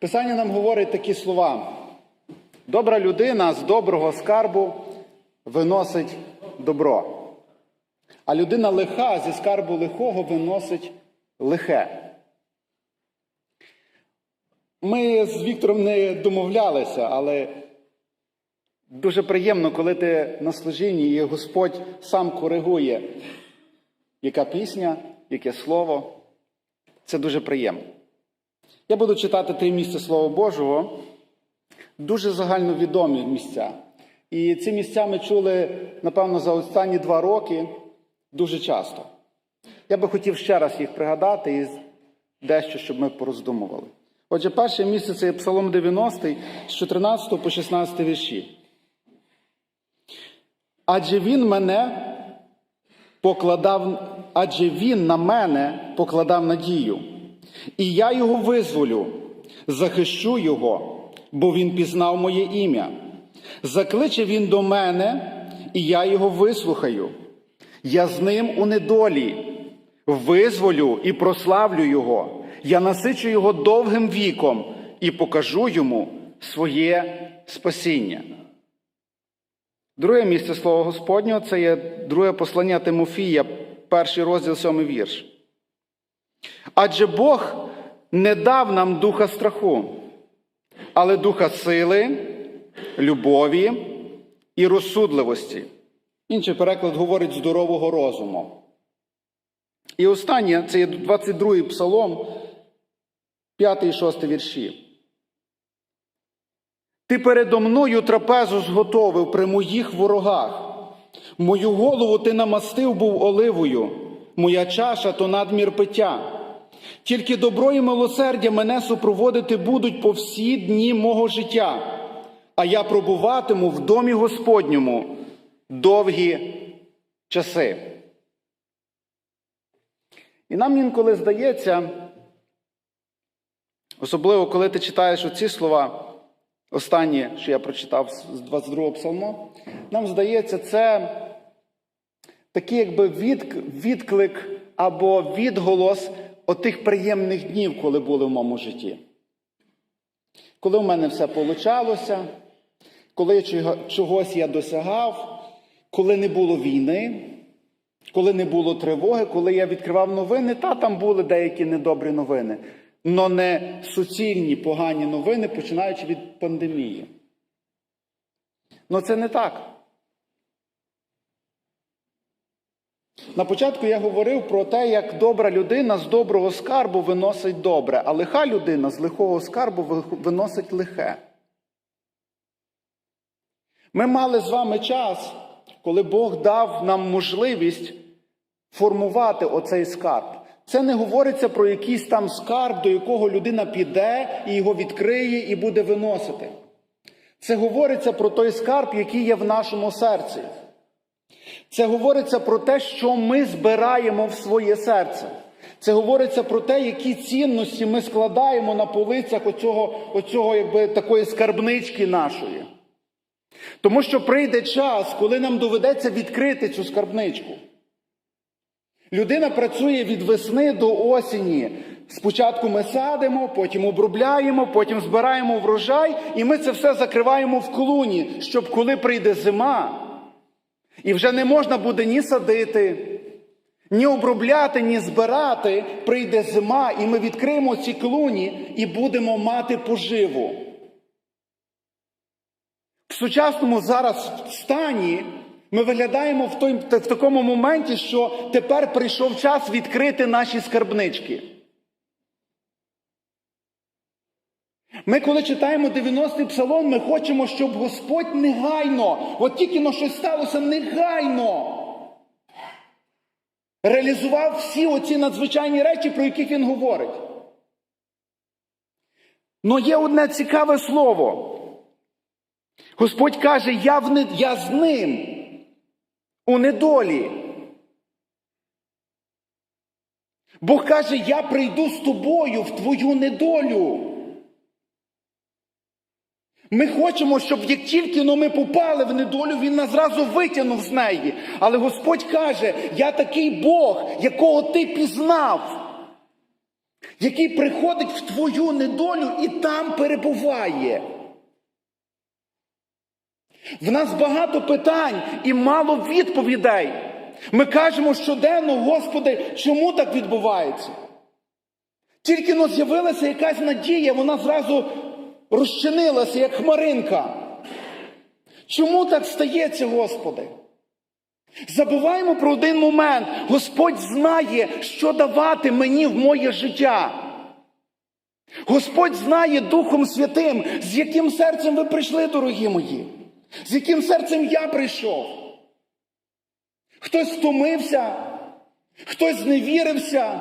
Писання нам говорить такі слова. Добра людина з доброго скарбу виносить добро. А людина лиха зі скарбу лихого виносить лихе. Ми з Віктором не домовлялися, але дуже приємно, коли ти на служінні і Господь сам коригує, яка пісня, яке слово. Це дуже приємно. Я буду читати три місця Слова Божого, дуже загальновідомі місця. І ці місця ми чули, напевно, за останні два роки дуже часто. Я би хотів ще раз їх пригадати і дещо, щоб ми пороздумували. Отже, перше місце це є Псалом 90 з 14 по 16 вірші. Адже він мене покладав, адже він на мене покладав надію, і я його визволю, захищу його, бо він пізнав моє ім'я. Закличе він до мене, і я його вислухаю. Я з ним у недолі, визволю і прославлю його. Я насичу його довгим віком і покажу йому своє спасіння. Друге місце Слова Господнього це є друге послання Тимофія, перший розділ, сьомий вірш. Адже Бог не дав нам духа страху, але духа сили, любові і розсудливості. Інший переклад говорить здорового розуму. І останнє це є 22-й псалом, 5 і 6 вірші. Ти передо мною трапезу зготовив при моїх ворогах. Мою голову ти намастив був оливою, моя чаша то надмір пиття. Тільки добро і милосердя мене супроводити будуть по всі дні мого життя, а я пробуватиму в домі Господньому довгі часи. І нам інколи здається, особливо коли ти читаєш оці слова, останні, що я прочитав з 22-го псалму, нам здається, це такий якби відклик або відголос отих приємних днів, коли були в моєму житті. Коли в мене все получалося, коли чогось я досягав, коли не було війни, коли не було тривоги, коли я відкривав новини, та там були деякі недобрі новини, але не суцільні погані новини, починаючи від пандемії. Ну це не так. На початку я говорив про те, як добра людина з доброго скарбу виносить добре, а лиха людина з лихого скарбу виносить лихе. Ми мали з вами час, коли Бог дав нам можливість формувати оцей скарб. Це не говориться про якийсь там скарб, до якого людина піде і його відкриє і буде виносити. Це говориться про той скарб, який є в нашому серці. Це говориться про те, що ми збираємо в своє серце. Це говориться про те, які цінності ми складаємо на полицях оцього, оцього якби, такої скарбнички нашої. Тому що прийде час, коли нам доведеться відкрити цю скарбничку. Людина працює від весни до осені. Спочатку ми садимо, потім обробляємо, потім збираємо врожай, і ми це все закриваємо в клуні, щоб коли прийде зима, і вже не можна буде ні садити, ні обробляти, ні збирати, прийде зима, і ми відкриємо ці клуні і будемо мати поживу. В сучасному зараз стані ми виглядаємо в, той, в такому моменті, що тепер прийшов час відкрити наші скарбнички. Ми, коли читаємо 90-й псалом, ми хочемо, щоб Господь негайно, от тільки но щось сталося негайно, реалізував всі оці надзвичайні речі, про яких він говорить. Но є одне цікаве слово. Господь каже, я, в не... я з ним у недолі. Бог каже, я прийду з тобою в твою недолю. Ми хочемо, щоб як тільки ми попали в недолю, Він нас зразу витягнув з неї. Але Господь каже, я такий Бог, якого ти пізнав. який приходить в твою недолю і там перебуває. В нас багато питань і мало відповідей. Ми кажемо щоденно, Господи, чому так відбувається? Тільки но з'явилася якась надія, вона зразу розчинилася, як хмаринка. Чому так стається, Господи? Забуваємо про один момент. Господь знає, що давати мені в моє життя. Господь знає Духом Святим, з яким серцем ви прийшли, дорогі мої, з яким серцем я прийшов. Хтось втомився, хтось зневірився,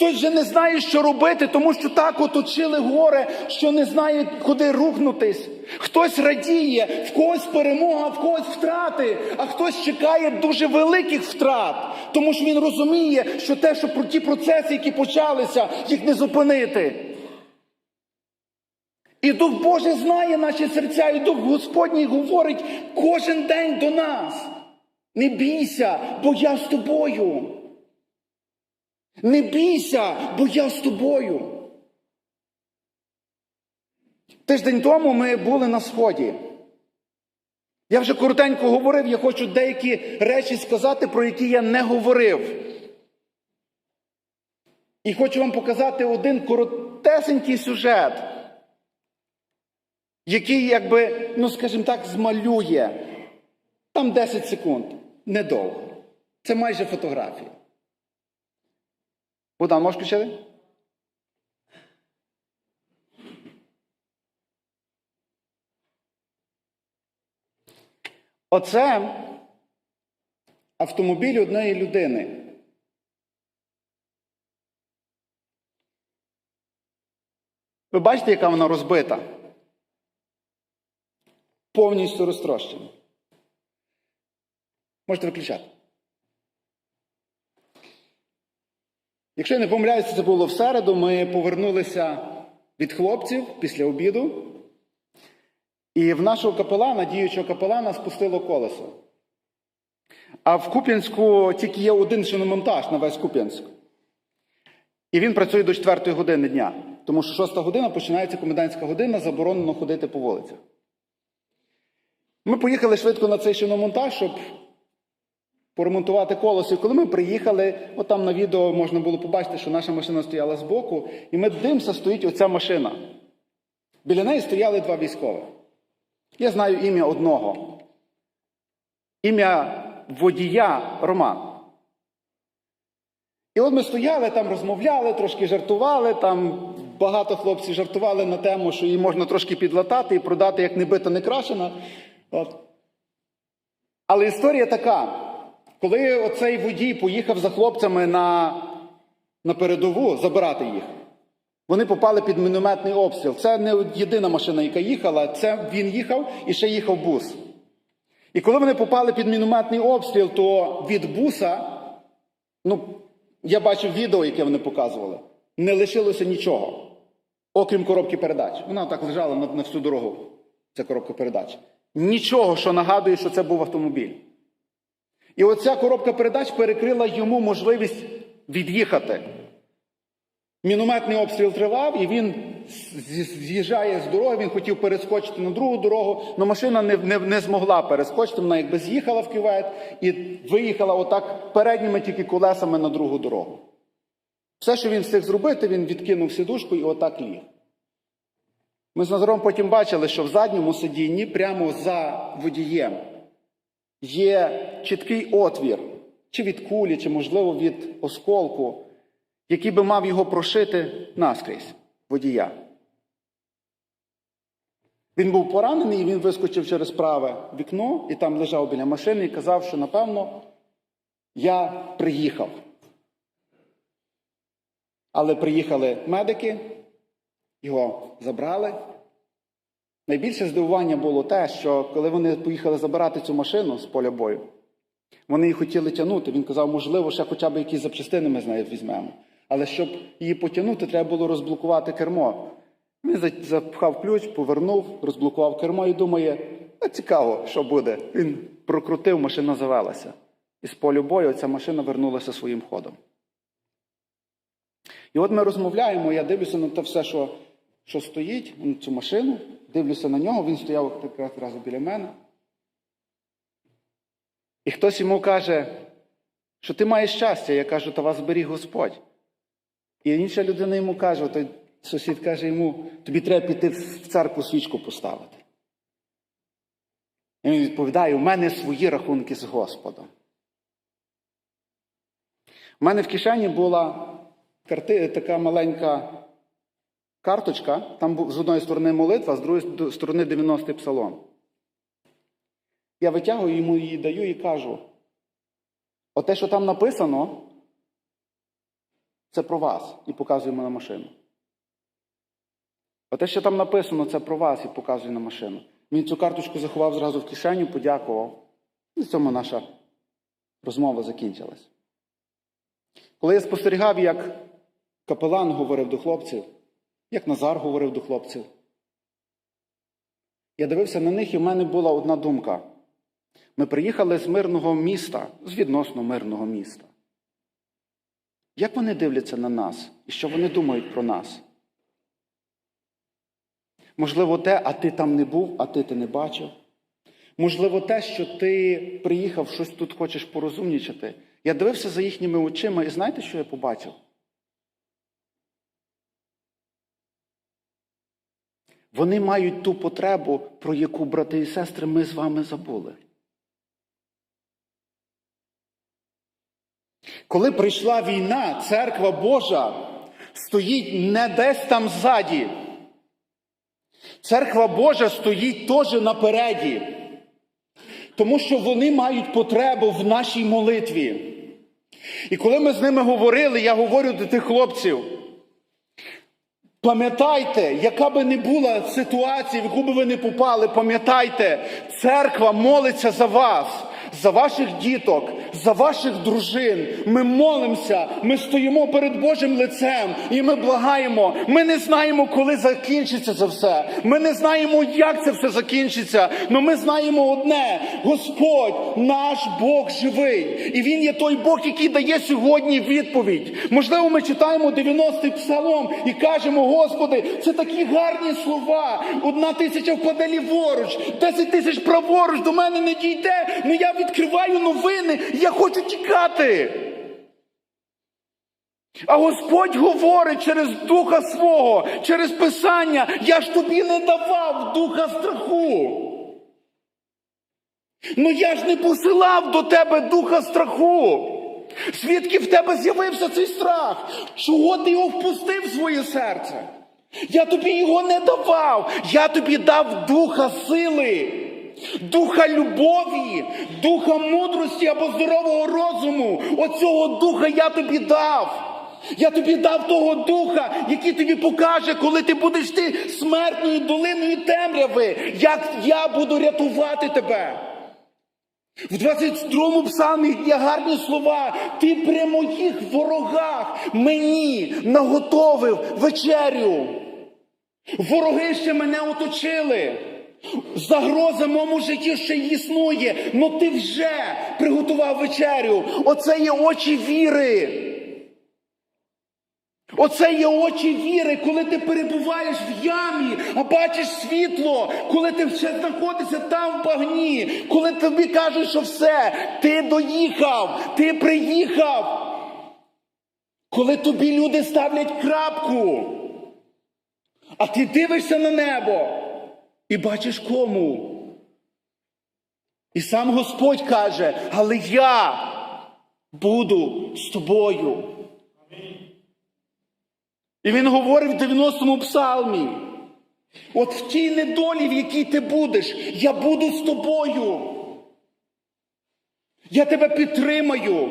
хтось вже не знає, що робити, тому що так оточили горе, що не знає, куди рухнутись. Хтось радіє, в когось перемога, в когось втрати, а хтось чекає дуже великих втрат, тому що він розуміє, що те, що про ті процеси, які почалися, їх не зупинити. І Дух Божий знає наші серця, і Дух Господній говорить кожен день до нас. Не бійся, бо я з тобою. Не бійся, бо я з тобою. Тиждень тому ми були на сході. Я вже коротенько говорив, я хочу деякі речі сказати, про які я не говорив. І хочу вам показати один коротесенький сюжет, який, якби, ну, скажімо так, змалює. Там 10 секунд. Недовго. Це майже фотографія. Богдан, можеш включити? Оце автомобіль одної людини. Ви бачите, яка вона розбита? Повністю розтрощена. Можете виключати. Якщо я не помиляюся, це було в середу, ми повернулися від хлопців після обіду. І в нашого капелана, діючого капелана, спустило колесо. А в Куп'янську тільки є один шиномонтаж на весь Куп'янськ. І він працює до 4 години дня. Тому що 6 година починається комендантська година, заборонено ходити по вулицях. Ми поїхали швидко на цей шиномонтаж, щоб поремонтувати колесо. І коли ми приїхали, от там на відео можна було побачити, що наша машина стояла збоку, і ми дивимося, стоїть оця машина. Біля неї стояли два військових. Я знаю ім'я одного. Ім'я водія Роман. І от ми стояли там, розмовляли, трошки жартували. Там багато хлопців жартували на тему, що її можна трошки підлатати і продати як не бита, не крашена. От. Але історія така: коли оцей водій поїхав за хлопцями на, на передову забирати їх, вони попали під мінометний обстріл. Це не єдина машина, яка їхала, це він їхав і ще їхав бус. І коли вони попали під мінометний обстріл, то від буса, ну, я бачив відео, яке вони показували, не лишилося нічого, окрім коробки передач. Вона так лежала на, на всю дорогу, ця коробка передач. Нічого, що нагадує, що це був автомобіль. І оця коробка передач перекрила йому можливість від'їхати. Мінометний обстріл тривав, і він з'їжджає з дороги, він хотів перескочити на другу дорогу, але машина не не, не змогла перескочити, вона якби з'їхала в кювет і виїхала отак передніми тільки колесами на другу дорогу. Все, що він встиг зробити, він відкинув сідушку і отак ліг. Ми з Назаром потім бачили, що в задньому сидінні, прямо за водієм, є чіткий отвір, чи від кулі, чи, можливо, від осколку який би мав його прошити наскрізь водія. Він був поранений, і він вискочив через праве вікно і там лежав біля машини і казав, що напевно я приїхав. Але приїхали медики, його забрали. Найбільше здивування було те, що коли вони поїхали забирати цю машину з поля бою, вони її хотіли тягнути. Він казав, можливо, ще хоча б якісь запчастини ми з нею візьмемо. Але щоб її потягнути, треба було розблокувати кермо. Він запхав ключ, повернув, розблокував кермо і думає, а цікаво, що буде. Він прокрутив, машина завелася. І з полю бою ця машина вернулася своїм ходом. І от ми розмовляємо, я дивлюся на те все, що, що стоїть, цю машину, дивлюся на нього, він стояв якраз одразу біля мене. І хтось йому каже, що ти маєш щастя, я кажу, та вас зберіг Господь. І інша людина йому каже, той сусід каже йому, тобі треба піти в церкву свічку поставити. І він відповідає: у мене свої рахунки з Господом. У мене в кишені була така маленька карточка, там з одної сторони молитва, з другої сторони 90-й псалом. Я витягую йому її даю і кажу: оте, що там написано, це про вас, і показуємо на машину. Оте, що там написано, це про вас і показує на машину. Він цю карточку заховав зразу в кишеню, подякував. І в цьому наша розмова закінчилась. Коли я спостерігав, як капелан говорив до хлопців, як Назар говорив до хлопців, я дивився на них, і в мене була одна думка. Ми приїхали з мирного міста, з відносно мирного міста. Як вони дивляться на нас і що вони думають про нас? Можливо, те, а ти там не був, а ти ти не бачив. Можливо, те, що ти приїхав, щось тут хочеш порозумнічати. Я дивився за їхніми очима, і знаєте, що я побачив? Вони мають ту потребу, про яку, брати і сестри, ми з вами забули. Коли прийшла війна, церква Божа стоїть не десь там ззаді. Церква Божа стоїть теж напереді, тому що вони мають потребу в нашій молитві. І коли ми з ними говорили, я говорю до тих хлопців. Пам'ятайте, яка би не була ситуація, в яку би ви не попали, пам'ятайте, церква молиться за вас, за ваших діток, за ваших дружин. Ми молимося, ми стоїмо перед Божим лицем і ми благаємо. Ми не знаємо, коли закінчиться це все. Ми не знаємо, як це все закінчиться. але ми знаємо одне: Господь, наш Бог живий. І Він є той Бог, який дає сьогодні відповідь. Можливо, ми читаємо 90-й псалом і кажемо, Господи, це такі гарні слова. Одна тисяча впаде ліворуч, десять тисяч праворуч до мене не дійде. Ну я відкриваю новини, я хочу тікати. А Господь говорить через духа свого, через Писання, я ж тобі не давав духа страху. Ну я ж не посилав до тебе духа страху. Звідки в тебе з'явився цей страх? Чого ти його впустив в своє серце? Я тобі його не давав, я тобі дав духа сили, духа любові, духа мудрості або здорового розуму. Оцього духа я тобі дав. Я тобі дав того духа, який тобі покаже, коли ти будеш йти смертною долиною темряви, як я буду рятувати тебе. В 22-му псалмі є гарні слова. Ти при моїх ворогах мені наготовив вечерю. Вороги ще мене оточили. Загроза моєму житті ще існує, але ти вже приготував вечерю. Оце є очі віри. Оце є очі віри, коли ти перебуваєш в ямі, а бачиш світло, коли ти ще знаходишся там в багні, коли тобі кажуть, що все, ти доїхав, ти приїхав. Коли тобі люди ставлять крапку, а ти дивишся на небо і бачиш кому. І сам Господь каже, але я буду з тобою. І він говорить в 90-му псалмі: от в тій недолі, в якій ти будеш, я буду з тобою. Я тебе підтримаю,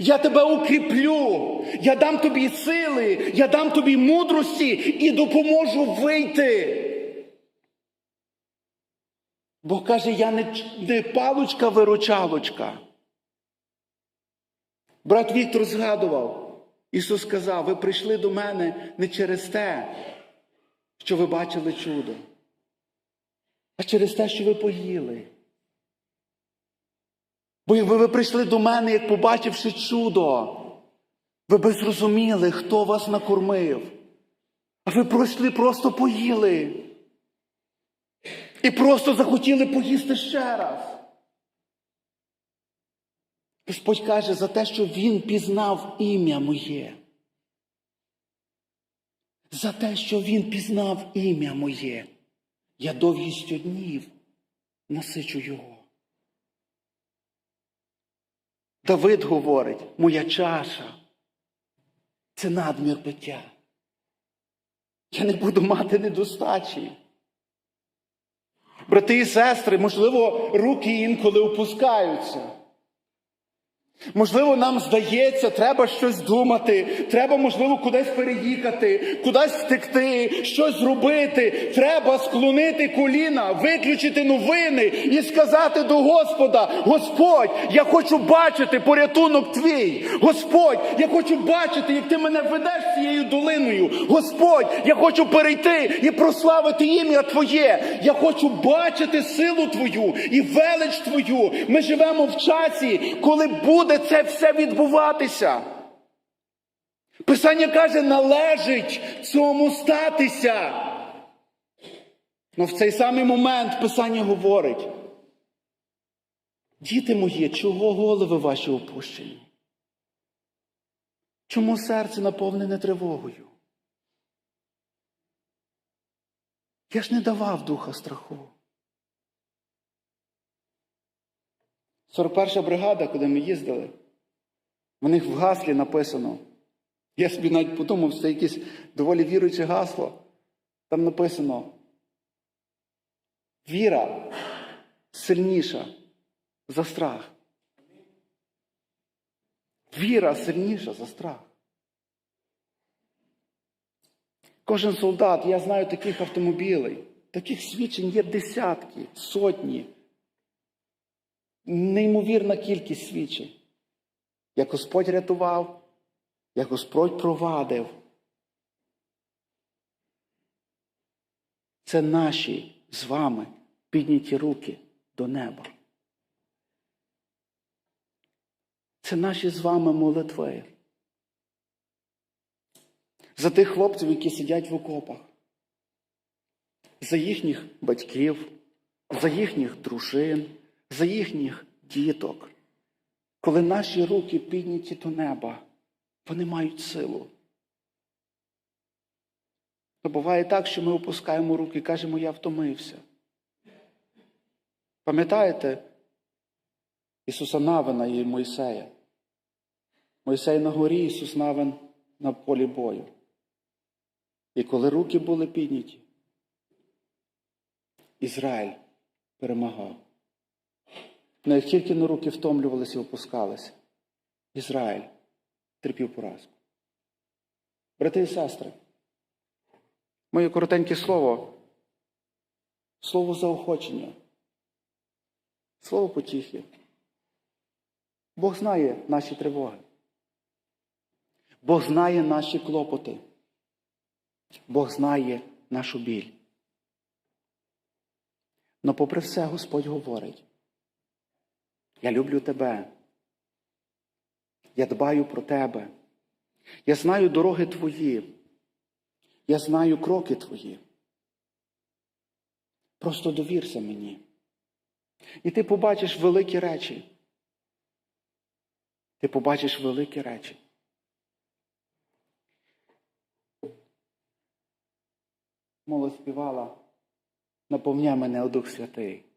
я тебе укріплю, я дам тобі сили, я дам тобі мудрості і допоможу вийти. Бог каже, я не, не палочка-виручалочка. Брат Віктор згадував. Ісус сказав, ви прийшли до мене не через те, що ви бачили чудо, а через те, що ви поїли. Бо якби ви прийшли до мене, як побачивши чудо, Ви би зрозуміли, хто вас накормив. А ви пройшли, просто поїли. І просто захотіли поїсти ще раз. Господь каже за те, що Він пізнав ім'я моє. За те, що Він пізнав ім'я моє. Я довгістю днів насичу його. Давид говорить, моя чаша це надмір пиття. Я не буду мати недостачі. Брати і сестри, можливо, руки інколи опускаються. Можливо, нам здається, треба щось думати, треба, можливо, кудись переїхати, кудись втекти, щось зробити. Треба склонити коліна, виключити новини і сказати до Господа: Господь, я хочу бачити порятунок твій. Господь, я хочу бачити, як ти мене ведеш цією долиною. Господь, я хочу перейти і прославити ім'я Твоє. Я хочу бачити силу Твою і велич Твою. Ми живемо в часі, коли буде це все відбуватися. Писання каже, належить цьому статися. Ну в цей самий момент Писання говорить. Діти мої, чого голови ваші опущені? Чому серце наповнене тривогою? Я ж не давав духа страху. 41 бригада, куди ми їздили, в них в гаслі написано. Я собі навіть подумав, це якесь доволі віруюче гасло. Там написано: віра сильніша за страх. Віра сильніша за страх. Кожен солдат, я знаю таких автомобілей, таких свідчень є десятки, сотні. Неймовірна кількість свідчень. Як Господь рятував, як Господь провадив. Це наші з вами підняті руки до неба. Це наші з вами молитви. За тих хлопців, які сидять в окопах, за їхніх батьків, за їхніх дружин, за їхніх діток. Коли наші руки підняті до неба, вони мають силу. То буває так, що ми опускаємо руки і кажемо, я втомився. Пам'ятаєте Ісуса Навина і Мойсея? Мойсей на горі, Ісус Навин на полі бою. І коли руки були підняті, Ізраїль перемагав. Ну, як тільки на руки втомлювалися і опускалися, Ізраїль терпів поразку. Брати і сестри, моє коротеньке слово, слово заохочення, слово потіхи. Бог знає наші тривоги. Бог знає наші клопоти. Бог знає нашу біль. Но попри все Господь говорить. Я люблю тебе. Я дбаю про тебе. Я знаю дороги твої. Я знаю кроки твої. Просто довірся мені. І ти побачиш великі речі. Ти побачиш великі речі. Молодь співала, наповняй мене, Дух Святий.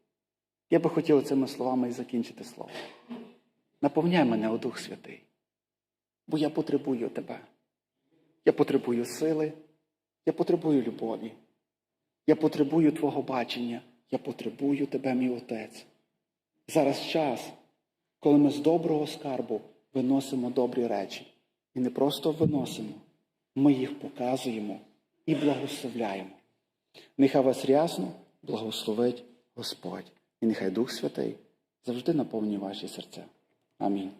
Я би хотів цими словами і закінчити слово. Наповняй мене, о Дух Святий, бо я потребую тебе. Я потребую сили, я потребую любові. Я потребую Твого бачення. Я потребую тебе, мій Отець. Зараз час, коли ми з доброго скарбу виносимо добрі речі. І не просто виносимо, ми їх показуємо і благословляємо. Нехай вас рясно благословить Господь. І нехай Дух Святий завжди наповнює ваші серця. Амінь.